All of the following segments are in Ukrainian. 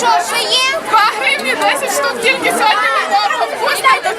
що, що є? 2 гривні, 10 штук тільки сьогодні недорого. Вкусно до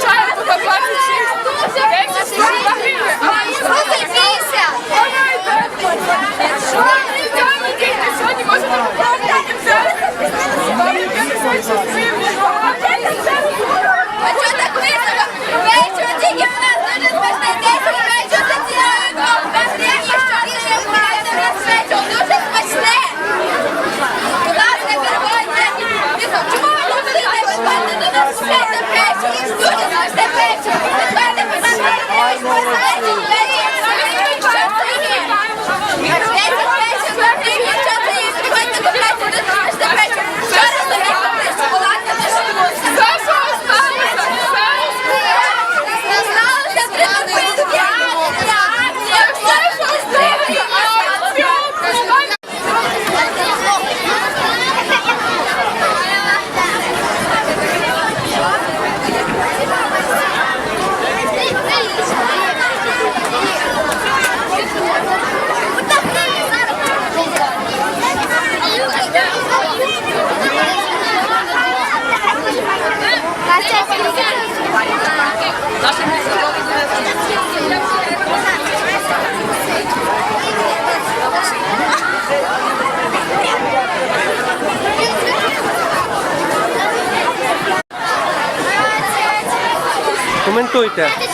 Коментуйте. 16,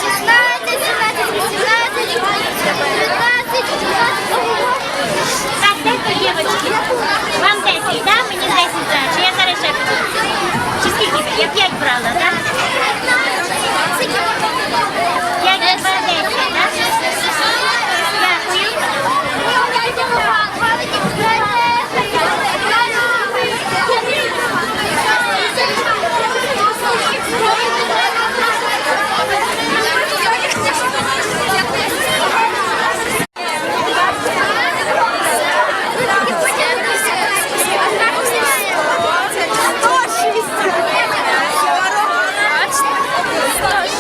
17, 18, 19, Так, дайте, дівчатки. Вам 10, да? Мені 10 за. Чи я зараз ще піду? Чи скільки? Я 5 брала, так? 5 아, 네.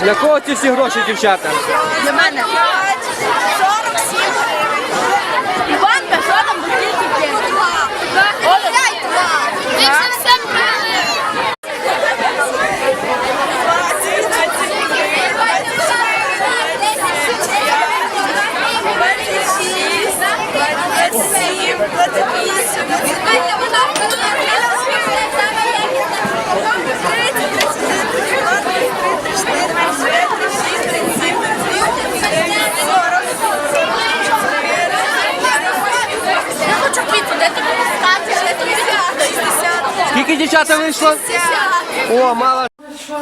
Для кого ці всі гроші, дівчата? Для мене дівчата вийшло? О, мало. Що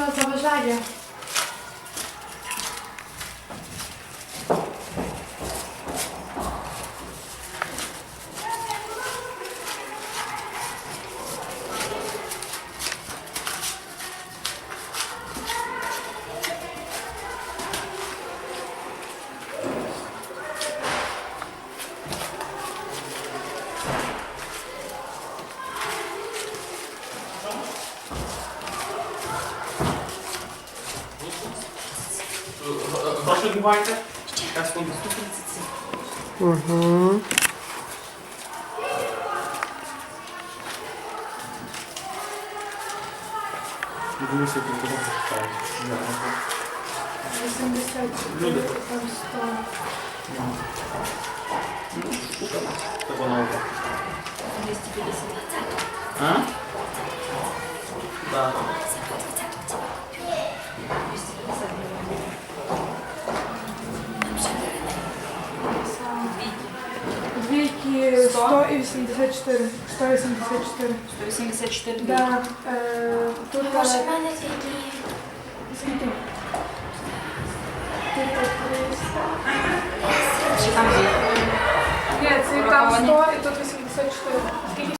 заважає? Гроші відбуваєте? Я секунду. Угу. Дивися, тут кого почитають. 80, Люди. там 100. Це воно. А? Да. 100 і 84. 184. 184 Да, е, тут е, Може, в мене тільки 300. Чи там є? Ні, це там 100 і тут 84. Скільки?